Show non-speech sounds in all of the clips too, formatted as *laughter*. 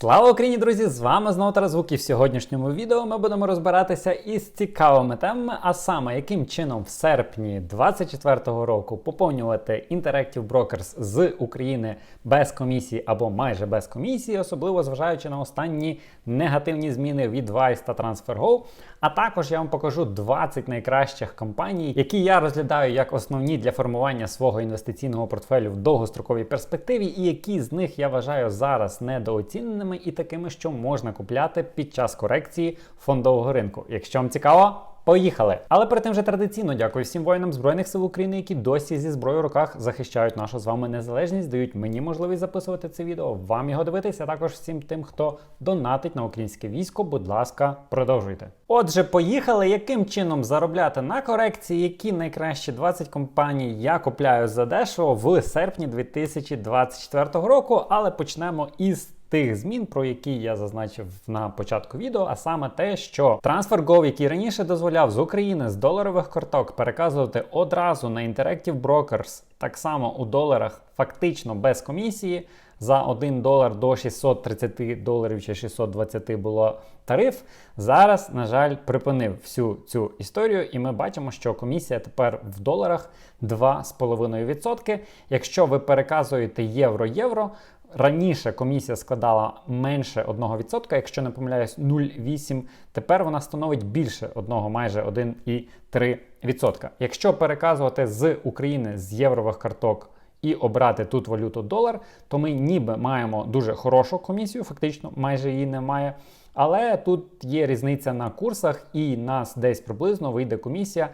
Слава Україні, друзі! З вами знову Тарас Звук, і в сьогоднішньому відео ми будемо розбиратися із цікавими темами, а саме яким чином в серпні 2024 року поповнювати Interactive Brokers з України без комісії або майже без комісії, особливо зважаючи на останні негативні зміни від Vice та TransferGo. А також я вам покажу 20 найкращих компаній, які я розглядаю як основні для формування свого інвестиційного портфелю в довгостроковій перспективі, і які з них я вважаю зараз недооціненими і такими, що можна купляти під час корекції фондового ринку. Якщо вам цікаво. Поїхали! Але перед тим же традиційно дякую всім воїнам Збройних сил України, які досі зі зброєю в руках захищають нашу з вами незалежність, дають мені можливість записувати це відео, вам його дивитися, а також всім тим, хто донатить на українське військо. Будь ласка, продовжуйте. Отже, поїхали. Яким чином заробляти на корекції, які найкращі 20 компаній я купляю за дешево в серпні 2024 року, але почнемо із тих змін, про які я зазначив на початку відео, а саме те, що TransferGo, який раніше дозволяв з України з доларових карток переказувати одразу на Interactive Brokers, так само у доларах, фактично без комісії. За 1 долар до 630 доларів чи 620 було тариф. Зараз, на жаль, припинив всю цю історію, і ми бачимо, що комісія тепер в доларах 2,5%. Якщо ви переказуєте євро-євро, Раніше комісія складала менше 1%, якщо не помиляюсь, 0,8%. Тепер вона становить більше 1, майже 1,3%. Якщо переказувати з України з єврових карток і обрати тут валюту долар, то ми ніби маємо дуже хорошу комісію, фактично майже її немає. Але тут є різниця на курсах, і нас десь приблизно вийде комісія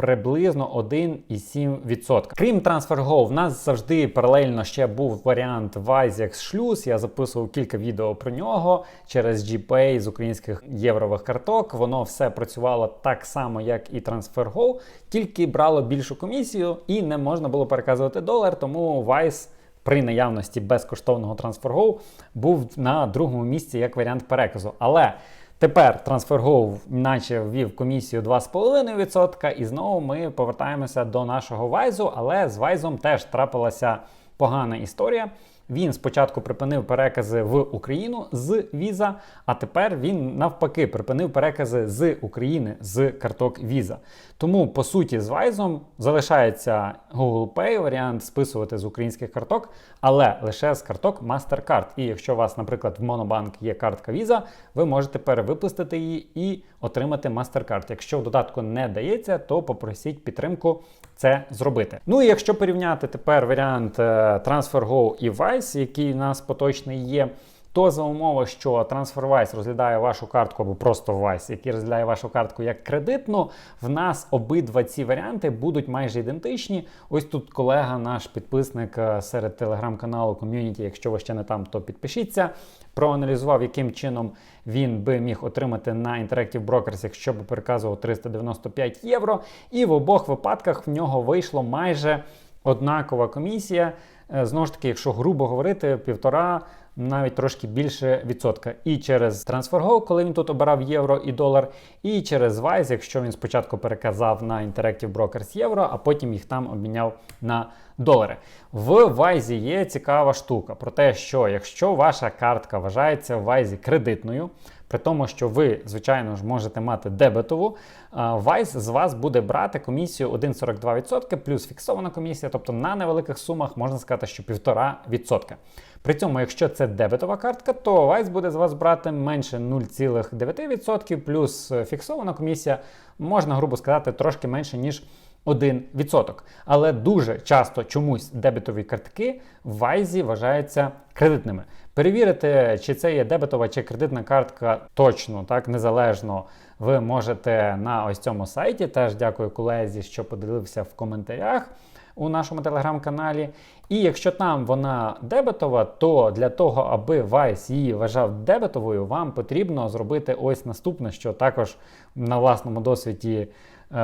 приблизно 1,7%. Крім TransferGo, в нас завжди паралельно ще був варіант Visex Шлюз. Я записував кілька відео про нього через GPay з українських єврових карток. Воно все працювало так само, як і TransferGo, тільки брало більшу комісію і не можна було переказувати долар, тому Vice при наявності безкоштовного TransferGo був на другому місці як варіант переказу. Але Тепер трансфергов наче ввів комісію 2,5%, і знову ми повертаємося до нашого Вайзу, але з Вайзом теж трапилася погана історія. Він спочатку припинив перекази в Україну з Visa, а тепер він навпаки припинив перекази з України з карток Visa. Тому, по суті, з Вайзом залишається Google Pay варіант списувати з українських карток, але лише з карток MasterCard. І якщо у вас, наприклад, в Monobank є картка Visa, ви можете перевипустити її і отримати MasterCard. Якщо в додатку не дається, то попросіть підтримку це зробити. Ну і якщо порівняти тепер варіант е, TransferGo і Vice, який у нас поточний є. То за умови, що TransferWise розглядає вашу картку або просто Vice, який розглядає вашу картку як кредитну, в нас обидва ці варіанти будуть майже ідентичні. Ось тут колега, наш підписник е, серед телеграм-каналу ком'юніті, якщо ви ще не там, то підпишіться. Проаналізував, яким чином він би міг отримати на Interactive Brokers, якщо б переказував 395 євро. І в обох випадках в нього вийшло майже однакова комісія. Е, знову ж таки, якщо грубо говорити, півтора навіть трошки більше відсотка. І через TransferGo, коли він тут обирав євро і долар, і через Wise, якщо він спочатку переказав на Interactive Brokers євро, а потім їх там обміняв на долари. В Wise є цікава штука про те, що якщо ваша картка вважається в Wise кредитною, при тому, що ви, звичайно ж, можете мати дебетову, Vice з вас буде брати комісію 1,42% плюс фіксована комісія, тобто на невеликих сумах можна сказати, що 1,5%. При цьому, якщо це дебетова картка, то Vice буде з вас брати менше 0,9% плюс фіксована комісія, можна, грубо сказати, трошки менше, ніж 1%. Але дуже часто чомусь дебетові картки в Вайзі вважаються кредитними. Перевірити, чи це є дебетова чи кредитна картка точно, так, незалежно, ви можете на ось цьому сайті. Теж дякую колезі, що поділився в коментарях у нашому телеграм-каналі. І якщо там вона дебетова, то для того, аби Vice її вважав дебетовою, вам потрібно зробити ось наступне, що також на власному досвіді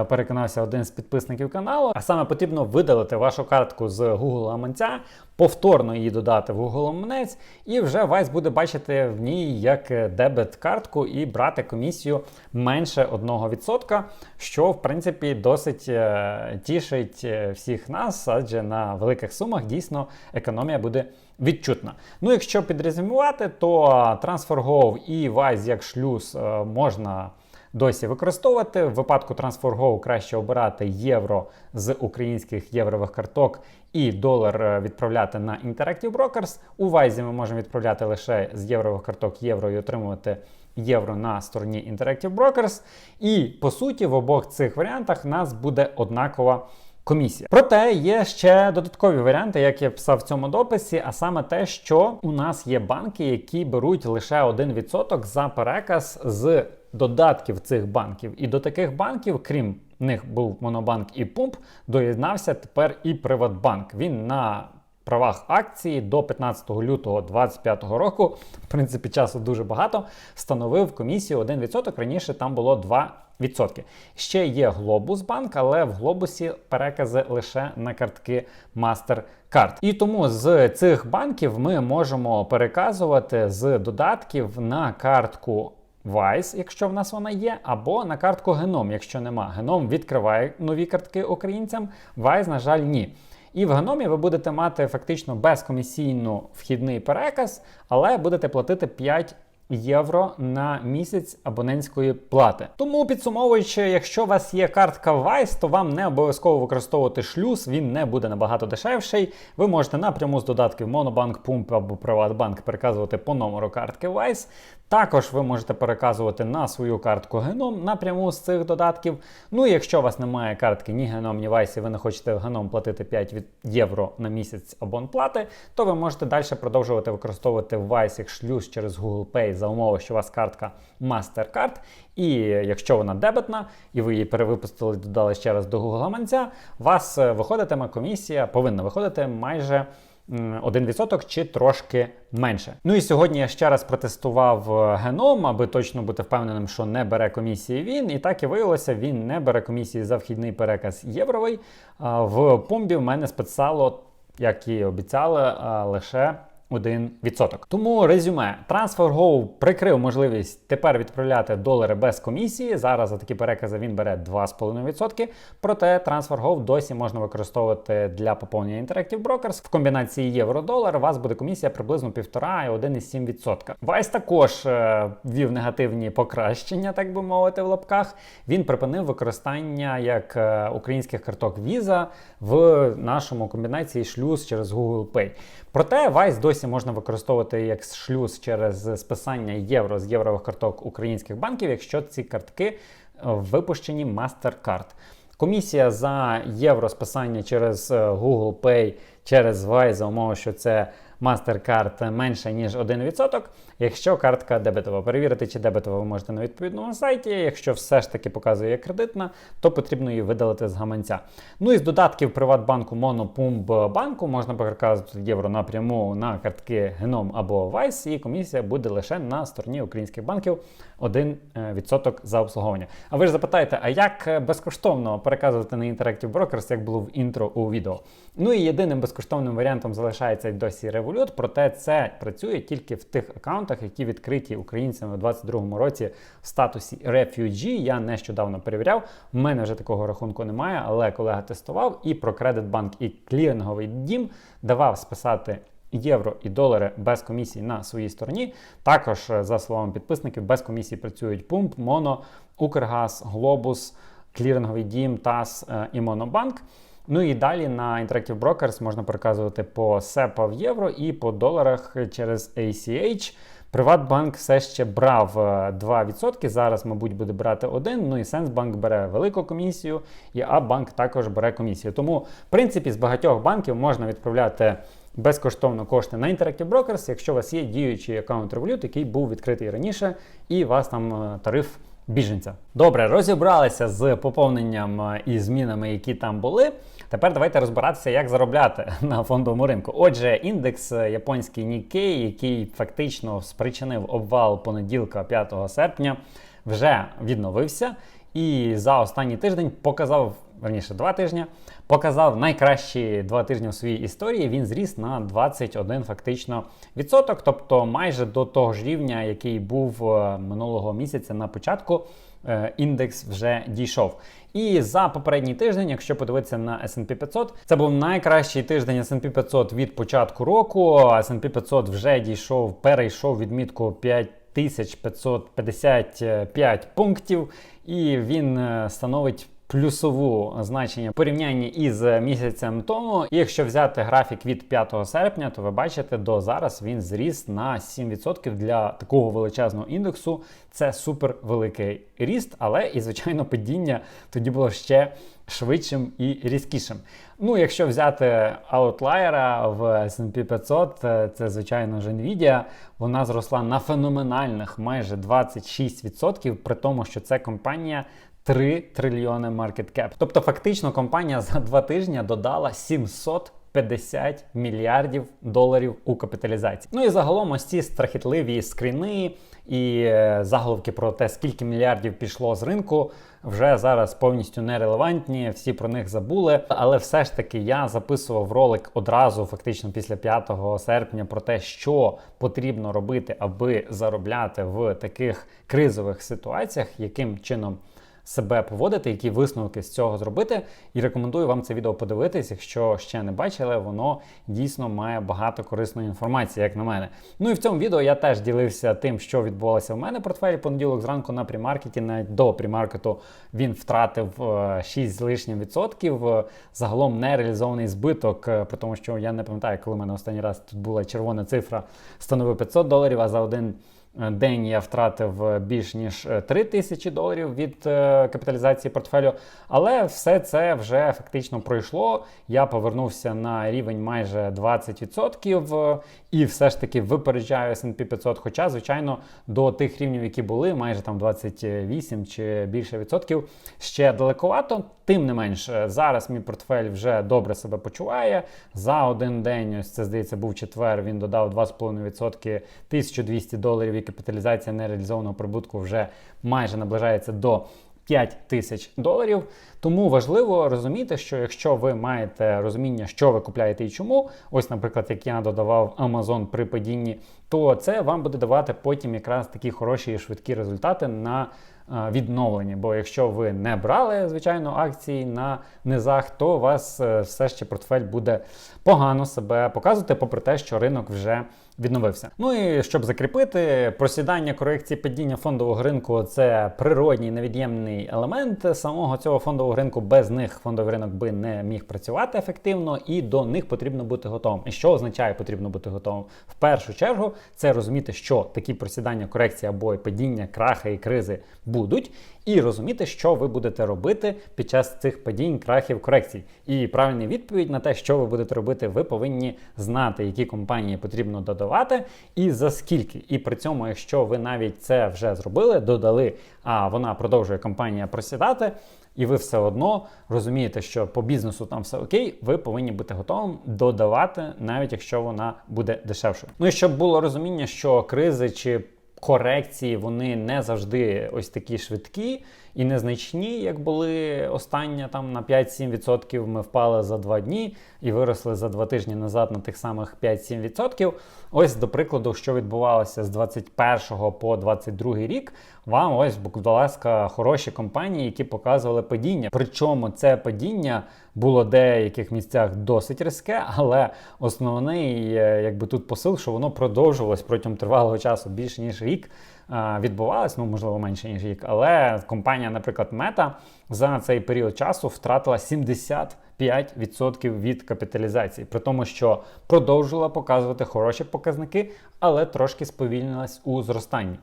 переконався один з підписників каналу. А саме потрібно видалити вашу картку з Google Аманця, повторно її додати в Google Аманець, і вже Вайс буде бачити в ній як дебет-картку і брати комісію менше 1%, що в принципі досить е, тішить е, всіх нас, адже на великих сумах дійсно економія буде відчутна. Ну, якщо підрезюмувати, то TransferGo і Wise як шлюз е, можна досі використовувати. В випадку TransferGo краще обирати євро з українських єврових карток і долар е, відправляти на Interactive Brokers. У Вайзі ми можемо відправляти лише з єврових карток євро і отримувати євро на стороні Interactive Brokers. І по суті, в обох цих варіантах нас буде однакова. Комісія. Проте є ще додаткові варіанти, як я писав в цьому дописі, а саме те, що у нас є банки, які беруть лише 1% за переказ з додатків цих банків. І до таких банків, крім них був Монобанк і Пумп, доєднався тепер і Приватбанк. Він на правах акції до 15 лютого 2025 року, в принципі, часу дуже багато, встановив комісію 1%. Раніше там було 2%. Ще є Глобус банк, але в Глобусі перекази лише на картки MasterCard. І тому з цих банків ми можемо переказувати з додатків на картку. Vice, якщо в нас вона є, або на картку Genom, якщо нема. Genom відкриває нові картки українцям, Vice, на жаль, ні. І в геномі ви будете мати фактично безкомісійно вхідний переказ, але будете платити 5 євро на місяць абонентської плати. Тому підсумовуючи, якщо у вас є картка Vice, то вам не обов'язково використовувати шлюз, він не буде набагато дешевший. Ви можете напряму з додатків Monobank, Pump або Приватбанк переказувати по номеру картки Vice. Також ви можете переказувати на свою картку Genom напряму з цих додатків. Ну якщо у вас немає картки ні Genom, ні Vice, і ви не хочете Genom платити 5 євро на місяць абонплати, то ви можете далі продовжувати використовувати як шлюз через Google Pay за умови, що у вас картка MasterCard. І якщо вона дебетна, і ви її перевипустили, додали ще раз до Google гаманця, у вас е, виходитиме комісія, повинна виходити майже. 1% чи трошки менше. Ну і сьогодні я ще раз протестував е, геном, аби точно бути впевненим, що не бере комісії він. І так і виявилося, він не бере комісії за вхідний переказ євровий. В помбі в мене списало, як і обіцяли, лише 1%. Тому резюме. TransferGo прикрив можливість тепер відправляти долари без комісії. Зараз за такі перекази він бере 2,5%. Проте TransferGo досі можна використовувати для поповнення Interactive Brokers. В комбінації євро-долар у вас буде комісія приблизно 1,5 і 1,7%. Вайс також е, ввів негативні покращення, так би мовити, в лапках. Він припинив використання як е, українських карток Visa в нашому комбінації шлюз через Google Pay. Проте Vice досі можна використовувати як шлюз через списання євро з єврових карток українських банків, якщо ці картки е, випущені MasterCard. Комісія за євро списання через е, Google Pay, через Vice за умови, що це MasterCard менше, ніж 1%. Якщо картка дебетова, перевірити, чи дебетова ви можете на відповідному сайті. Якщо все ж таки показує як кредитна, то потрібно її видалити з гаманця. Ну і з додатків Приватбанку Mono банку можна переказувати євро напряму на картки Genom або Vice, і комісія буде лише на стороні українських банків 1% за обслуговування. А ви ж запитаєте, а як безкоштовно переказувати на Interactive Brokers, як було в інтро у відео? Ну і єдиним безкоштовним варіантом залишається досі Revolut, проте це працює тільки в тих аккаунтах, які відкриті українцями у 2022 році в статусі Refugee. Я нещодавно перевіряв. У мене вже такого рахунку немає, але колега тестував і про Кредитбанк і кліринговий дім давав списати. Євро і долари без комісії на своїй стороні. Також, за словами підписників, без комісії працюють Пумп, Моно, Укргаз, Глобус, Кліринговий Дім, ТАС е, і Монобанк. Ну і далі на Interactive Brokers можна переказувати по SEPA в євро і по доларах через ACH. Приватбанк все ще брав 2%, е, зараз, мабуть, буде брати 1%, ну і Сенсбанк бере велику комісію, і Абанк також бере комісію. Тому, в принципі, з багатьох банків можна відправляти безкоштовно кошти на Interactive Brokers, якщо у вас є діючий аккаунт Revolut, який був відкритий раніше, і у вас там е, тариф біженця. Добре, розібралися з поповненням і змінами, які там були. Тепер давайте розбиратися, як заробляти *laughs* на фондовому ринку. Отже, індекс японський Nikkei, який фактично спричинив обвал понеділка, 5 серпня, вже відновився. І за останній тиждень показав верніше два тижні, показав найкращі два тижні в своїй історії. Він зріс на 21 фактично відсоток, тобто майже до того ж рівня, який був е, минулого місяця на початку. е, Індекс вже дійшов. І за попередній тиждень, якщо подивитися на S&P 500, це був найкращий тиждень S&P 500 від початку року. S&P 500 вже дійшов, перейшов відмітку 5555 пунктів, і він е, становить плюсову значення в порівнянні із місяцем тому. І якщо взяти графік від 5 серпня, то ви бачите, до зараз він зріс на 7% для такого величезного індексу. Це супер великий ріст, але і звичайно падіння тоді було ще швидшим і різкішим. Ну, якщо взяти аутлайера в S&P 500, е, це звичайно ж Nvidia, вона зросла на феноменальних майже 26%, при тому, що це компанія 3 трильйони market cap. Тобто, фактично, компанія за два тижні додала 700 50 мільярдів доларів у капіталізації. Ну і загалом ось ці страхітливі скріни і е, заголовки про те, скільки мільярдів пішло з ринку, вже зараз повністю нерелевантні, всі про них забули. Але все ж таки я записував ролик одразу, фактично після 5 серпня, про те, що потрібно робити, аби заробляти в таких кризових ситуаціях, яким чином себе поводити, які висновки з цього зробити. І рекомендую вам це відео подивитись, якщо ще не бачили, воно дійсно має багато корисної інформації, як на мене. Ну і в цьому відео я теж ділився тим, що відбувалося в мене в портфелі понеділок зранку на примаркеті. Навіть до примаркету він втратив е, 6 з лишнім відсотків. Е, Загалом нереалізований збиток, е, при тому, що я не пам'ятаю, коли в мене останній раз тут була червона цифра, становив 500 доларів, а за один. Е, День я втратив е, більш ніж 3 тисячі доларів від е, капіталізації портфелю, але все це вже фактично пройшло. Я повернувся на рівень майже 20% е, і все ж таки випереджаю S&P 500, Хоча, звичайно, до тих рівнів, які були, майже там 28 чи більше відсотків, ще далековато. Тим не менш, е, зараз мій портфель вже добре себе почуває. За один день, ось це здається, був четвер. Він додав 2,5%, 1200 доларів капіталізація нереалізованого прибутку вже майже наближається до 5 тисяч доларів. Тому важливо розуміти, що якщо ви маєте розуміння, що ви купляєте і чому, ось, наприклад, як я додавав Amazon при падінні, то це вам буде давати потім якраз такі хороші і швидкі результати на е, відновленні. Бо якщо ви не брали, звичайно, акції на низах, то у вас е, все ще портфель буде погано себе показувати, попри те, що ринок вже відновився. Ну і щоб закріпити, просідання корекції падіння фондового ринку це природній невід'ємний елемент самого цього фондового ринку. Без них фондовий ринок би не міг працювати ефективно, і до них потрібно бути готовим. І що означає потрібно бути готовим? В першу чергу це розуміти, що такі просідання, корекції або падіння, крахи і кризи будуть. І розуміти, що ви будете робити під час цих падінь, крахів, корекцій. І правильна відповідь на те, що ви будете робити, ви повинні знати, які компанії потрібно додавати і за скільки. І при цьому, якщо ви навіть це вже зробили, додали, а вона продовжує компанія просідати. І ви все одно розумієте, що по бізнесу там все окей, ви повинні бути готовим додавати, навіть якщо вона буде дешевшою. Ну і щоб було розуміння, що кризи чи корекції вони не завжди ось такі швидкі і незначні, як були остання там на 5-7%. Ми впали за два дні і виросли за два тижні назад на тих самих 5-7%. Ось, до прикладу, що відбувалося з 21 по 22 рік. Вам ось, будь ласка, хороші компанії, які показували падіння. Причому це падіння було в деяких місцях досить різке, але основний, е, якби тут посил, що воно продовжувалось протягом тривалого часу більше ніж рік. е, Відбувалось, ну можливо менше ніж рік, але компанія, наприклад, Мета за цей період часу втратила 75% від капіталізації, при тому, що продовжувала показувати хороші показники, але трошки сповільнилась у зростанні.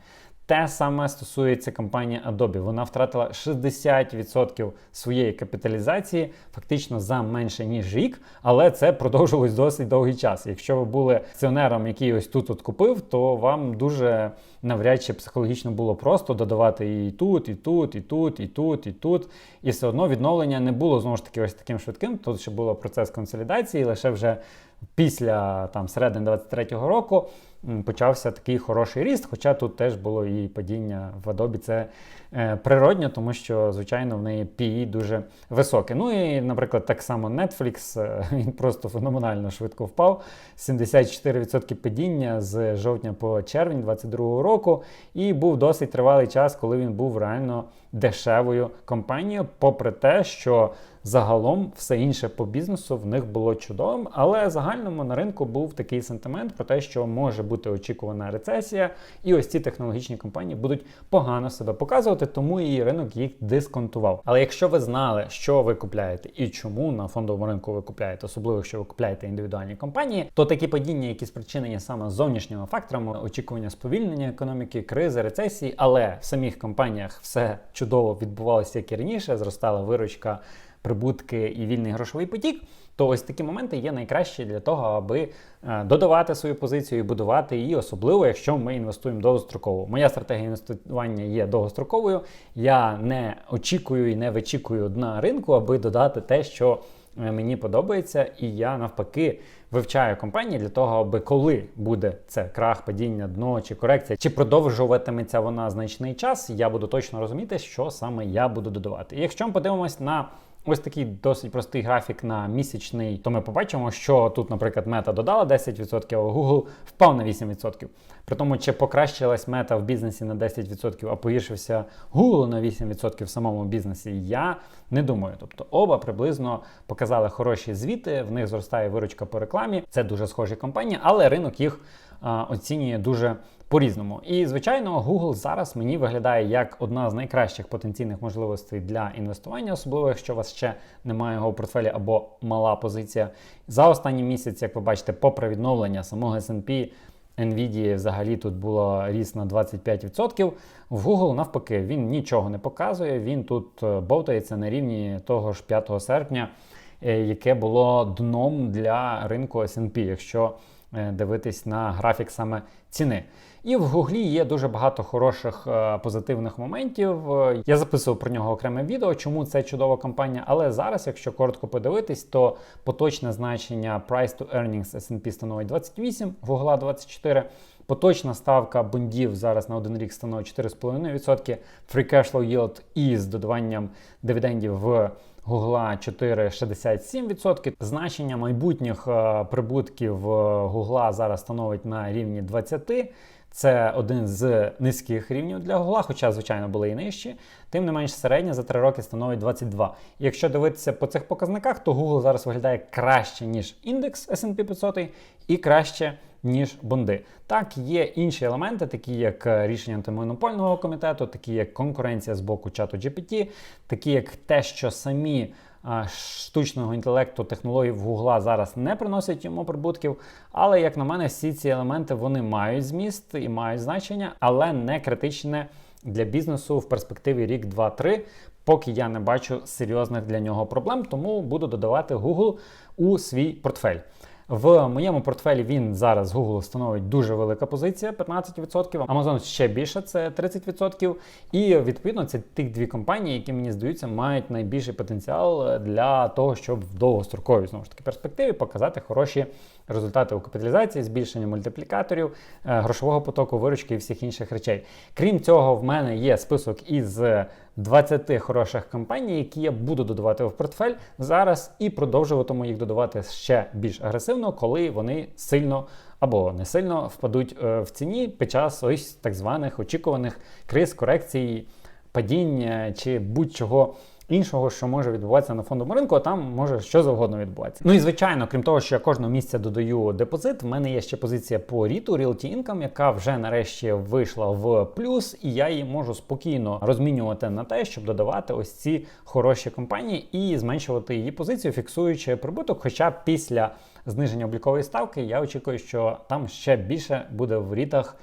Те саме стосується компанії Adobe. Вона втратила 60% своєї капіталізації фактично за менше ніж рік, але це продовжилось досить довгий час. Якщо ви були акціонером, який ось тут от купив, то вам дуже навряд чи психологічно було просто додавати і тут, і тут, і тут, і тут, і тут. І все одно відновлення не було знову ж таки ось таким швидким. Тут ще було процес консолідації, лише вже після там середини 23-го року почався такий хороший ріст. Хоча тут теж було і падіння в Adobe. Це природньо, тому що, звичайно, в неї PE дуже високе. Ну і, наприклад, так само Netflix, е, *laughs* він просто феноменально швидко впав. 74% падіння з жовтня по червень 2022 року. І був досить тривалий час, коли він був реально дешевою компанією, попри те, що загалом все інше по бізнесу в них було чудовим. Але загальному на ринку був такий сентимент про те, що може бути очікувана рецесія, і ось ці технологічні компанії будуть погано себе показувати, тому і ринок їх дисконтував. Але якщо ви знали, що ви купляєте і чому на фондовому ринку ви купляєте, особливо якщо ви купляєте індивідуальні компанії, то такі падіння, які спричинені саме зовнішніми факторами, очікування сповільнення економіки, кризи, рецесії, але в самих компаніях все чудово відбувалося як і раніше, зростала виручка прибутки і вільний грошовий потік, то ось такі моменти є найкращі для того, аби е, додавати свою позицію і будувати її, особливо якщо ми інвестуємо довгостроково. Моя стратегія інвестування є довгостроковою. Я не очікую і не вичікую дна ринку, аби додати те, що е, мені подобається, і я навпаки. Вивчаю компанії для того, аби коли буде це крах, падіння, дно чи корекція, чи продовжуватиметься вона значний час, я буду точно розуміти, що саме я буду додавати. І якщо ми подивимось на Ось такий досить простий графік на місячний, то ми побачимо, що тут, наприклад, мета додала 10%, а Google впав на 8%. При тому, чи покращилась мета в бізнесі на 10%, а погіршився Google на 8% в самому бізнесі, я не думаю. Тобто оба приблизно показали хороші звіти, в них зростає виручка по рекламі. Це дуже схожі компанії, але ринок їх оцінює дуже по-різному. І, звичайно, Google зараз мені виглядає як одна з найкращих потенційних можливостей для інвестування, особливо якщо у вас ще немає його у портфелі або мала позиція. За останній місяць, як ви бачите, попри відновлення самого S&P, Nvidia взагалі тут було ріст на 25%. В Google, навпаки, він нічого не показує. Він тут е, бовтається на рівні того ж 5 серпня, е, яке було дном для ринку S&P, якщо дивитись на графік саме ціни. І в Гуглі є дуже багато хороших е, позитивних моментів. Е, я записував про нього окреме відео, чому це чудова компанія. Але зараз, якщо коротко подивитись, то поточне значення Price to Earnings S&P становить 28, Гугла 24. Поточна ставка бондів зараз на один рік становить 4,5%. Free Cash Flow Yield із додаванням дивідендів в Гугла 4,67%. Значення майбутніх е, прибутків Гугла зараз становить на рівні 20%. Це один з низьких рівнів для Гугла, хоча, звичайно, були і нижчі. Тим не менш, середня за 3 роки становить 22. І якщо дивитися по цих показниках, то Google зараз виглядає краще, ніж індекс SP 500 і краще, ніж бонди. Так, є інші елементи, такі як рішення антимонопольного комітету, такі як конкуренція з боку чату GPT, такі як те, що самі штучного інтелекту технологій в Гугла зараз не приносять йому прибутків. Але, як на мене, всі ці елементи вони мають зміст і мають значення, але не критичне для бізнесу в перспективі рік, два, три. Поки я не бачу серйозних для нього проблем, тому буду додавати Google у свій портфель. В моєму портфелі він зараз Google становить дуже велика позиція 15%, Amazon ще більше, це 30%. І відповідно це ті дві компанії, які мені здаються, мають найбільший потенціал для того, щоб в довгостроковій знову ж таки перспективі показати хороші результати у капіталізації, збільшення мультиплікаторів, е, грошового потоку, виручки і всіх інших речей. Крім цього, в мене є список із 20 хороших компаній, які я буду додавати в портфель зараз і продовжуватиму їх додавати ще більш агресивно, коли вони сильно або не сильно впадуть е, в ціні під час ось так званих очікуваних криз, корекцій, падіння чи будь-чого іншого, що може відбуватися на фондовому ринку, а там може що завгодно відбуватися. Ну і звичайно, крім того, що я кожного місяця додаю депозит, в мене є ще позиція по ріту Realty Income, яка вже нарешті вийшла в плюс, і я її можу спокійно розмінювати на те, щоб додавати ось ці хороші компанії і зменшувати її позицію, фіксуючи прибуток. Хоча після зниження облікової ставки я очікую, що там ще більше буде в рітах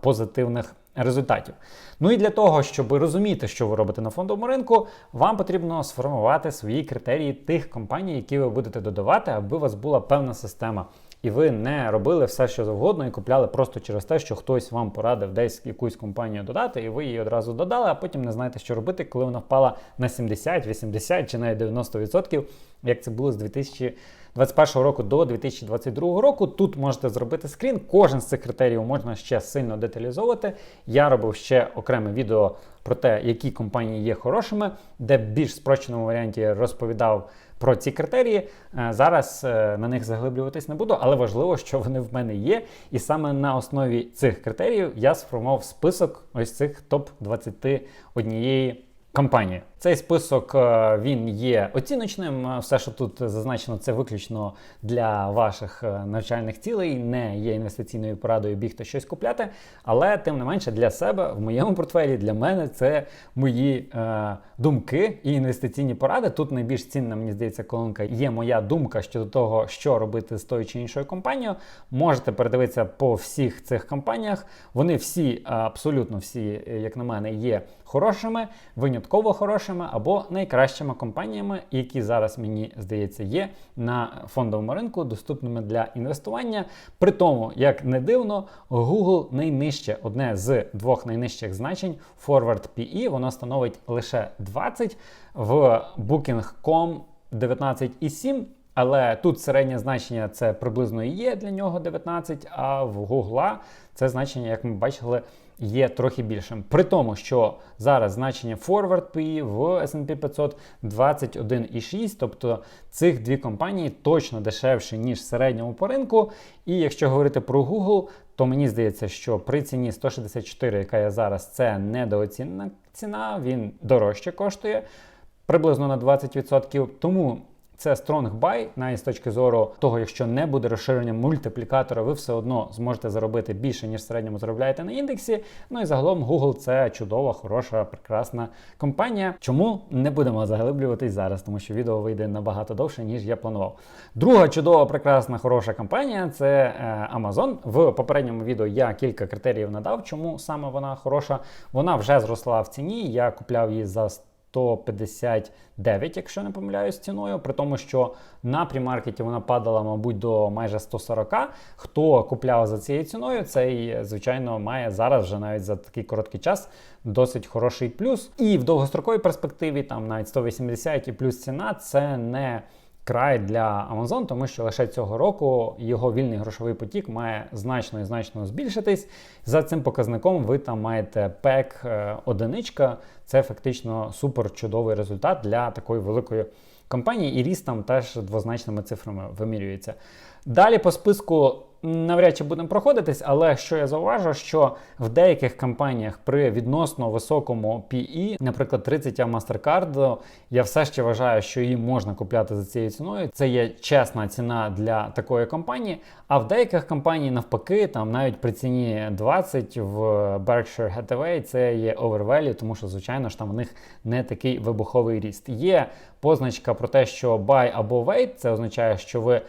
позитивних результатів. Ну і для того, щоб розуміти, що ви робите на фондовому ринку, вам потрібно сформувати свої критерії тих компаній, які ви будете додавати, аби у вас була певна система. І ви не робили все, що завгодно, і купляли просто через те, що хтось вам порадив десь якусь компанію додати, і ви її одразу додали, а потім не знаєте, що робити, коли вона впала на 70, 80 чи навіть 90%, як це було з 2000 2021 року до 2022 року. Тут можете зробити скрін. Кожен з цих критеріїв можна ще сильно деталізовувати. Я робив ще окреме відео про те, які компанії є хорошими, де в більш спрощеному варіанті розповідав про ці критерії. Е, зараз е, на них заглиблюватись не буду, але важливо, що вони в мене є. І саме на основі цих критеріїв я сформував список ось цих топ 21 компанії. Цей список е, він є оціночним. Е, все, що тут зазначено, це виключно для ваших е, навчальних цілей, не є інвестиційною порадою бігти щось купляти. Але тим не менше для себе в моєму портфелі для мене це мої е, думки і інвестиційні поради. Тут найбільш цінна, мені здається, колонка є моя думка щодо того, що робити з тою чи іншою компанією. Можете передивитися по всіх цих компаніях. Вони всі, абсолютно всі, як на мене, є хорошими, винятково хорошими найдешевшими або найкращими компаніями, які зараз мені здається є на фондовому ринку, доступними для інвестування. При тому, як не дивно, Google найнижче, одне з двох найнижчих значень Forward PE, воно становить лише 20 в Booking.com 19,7. Але тут середнє значення це приблизно і є для нього 19, а в Google це значення, як ми бачили, є трохи більшим. При тому, що зараз значення Forward PE в S&P 500 21,6, тобто цих дві компанії точно дешевші, ніж в середньому по ринку. І якщо говорити про Google, то мені здається, що при ціні 164, яка є зараз, це недооцінена ціна, він дорожче коштує приблизно на 20%. Тому це strong buy, навіть з точки зору того, якщо не буде розширення мультиплікатора, ви все одно зможете заробити більше, ніж в середньому заробляєте на індексі. Ну і загалом Google це чудова, хороша, прекрасна компанія. Чому не будемо заглиблюватись зараз, тому що відео вийде набагато довше, ніж я планував. Друга чудова, прекрасна, хороша компанія це е, Amazon. В попередньому відео я кілька критеріїв надав, чому саме вона хороша. Вона вже зросла в ціні. Я купляв її за 159, якщо не помиляюсь, ціною, при тому, що на примаркеті вона падала, мабуть, до майже 140. Хто купляв за цією ціною, цей, звичайно, має зараз вже навіть за такий короткий час досить хороший плюс. І в довгостроковій перспективі, там навіть 180 і плюс ціна, це не край для Amazon, тому що лише цього року його вільний грошовий потік має значно і значно збільшитись. За цим показником ви там маєте пек е, одиничка. Це фактично супер чудовий результат для такої великої компанії, і ріст там теж двозначними цифрами вимірюється. Далі по списку навряд чи будемо проходитись, але що я зауважу, що в деяких компаніях при відносно високому PE, наприклад, 30 MasterCard, я все ще вважаю, що її можна купляти за цією ціною. Це є чесна ціна для такої компанії. А в деяких компаній, навпаки, там навіть при ціні 20 в Berkshire Hathaway це є overvalue, тому що, звичайно ж, там в них не такий вибуховий ріст. Є позначка про те, що buy або wait, це означає, що ви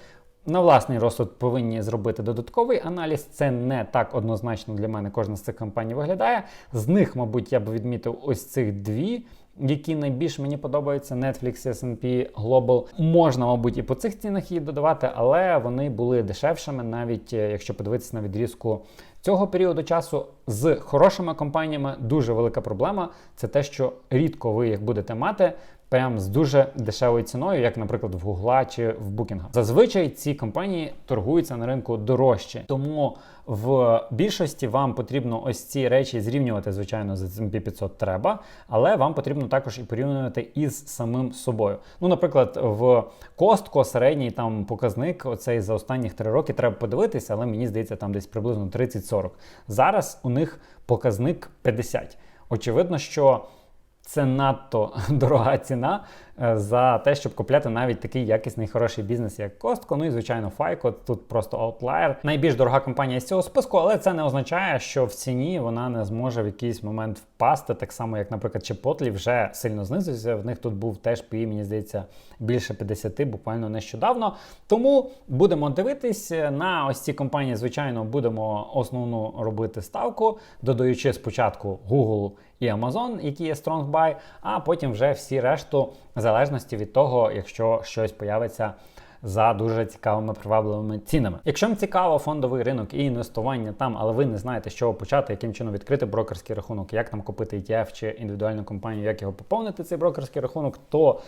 на власний розсуд повинні зробити додатковий аналіз. Це не так однозначно для мене кожна з цих компаній виглядає. З них, мабуть, я б відмітив ось цих дві. Які найбільш мені подобаються Netflix, S&P Global. Можна, мабуть, і по цих цінах її додавати, але вони були дешевшими, навіть е, якщо подивитися на відрізку цього періоду часу. З хорошими компаніями дуже велика проблема. Це те, що рідко ви їх будете мати прям з дуже дешевою ціною, як, наприклад, в Гугла чи в Booking. Зазвичай ці компанії торгуються на ринку дорожче, тому в більшості вам потрібно ось ці речі зрівнювати, звичайно, з S&P 500 треба, але вам потрібно також і порівнювати із самим собою. Ну, наприклад, в Костко середній там показник, оцей за останніх три роки треба подивитися, але мені здається, там десь приблизно 30-40. Зараз у них показник 50. Очевидно, що це надто *laughs* дорога ціна за те, щоб купляти навіть такий якісний хороший бізнес, як Costco. Ну і звичайно, FICO, тут просто outlier. Найбільш дорога компанія з цього списку, але це не означає, що в ціні вона не зможе в якийсь момент впасти, так само, як, наприклад, Chipotle вже сильно знизився. В них тут був теж PE, мені здається, більше 50, буквально нещодавно. Тому будемо дивитись на ось ці компанії. Звичайно, будемо основну робити ставку, додаючи спочатку Google і Amazon, які є strong buy, а потім вже всі решту залежності від того, якщо щось появиться за дуже цікавими привабливими цінами. Якщо вам цікаво фондовий ринок і інвестування там, але ви не знаєте, з чого почати, яким чином відкрити брокерський рахунок, як там купити ETF чи індивідуальну компанію, як його поповнити цей брокерський рахунок, то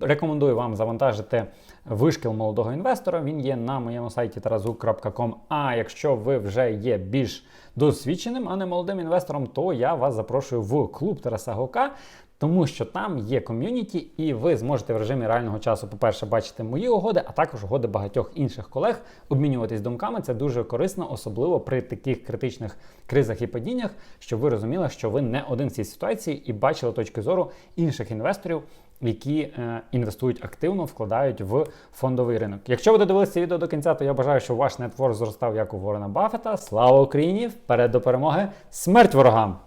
рекомендую вам завантажити вишкіл молодого інвестора. Він є на моєму сайті tarazuk.com. А якщо ви вже є більш досвідченим, а не молодим інвестором, то я вас запрошую в клуб Тараса Гока. Тому що там є ком'юніті, і ви зможете в режимі реального часу, по-перше, бачити мої угоди, а також угоди багатьох інших колег, обмінюватись думками. Це дуже корисно, особливо при таких критичних кризах і падіннях, щоб ви розуміли, що ви не один в цій ситуації і бачили точки зору інших інвесторів, які е, інвестують активно, вкладають в фондовий ринок. Якщо ви додивилися це відео до кінця, то я бажаю, щоб ваш нетворк зростав як у Ворона Баффета. Слава Україні! Вперед до перемоги! Смерть ворогам!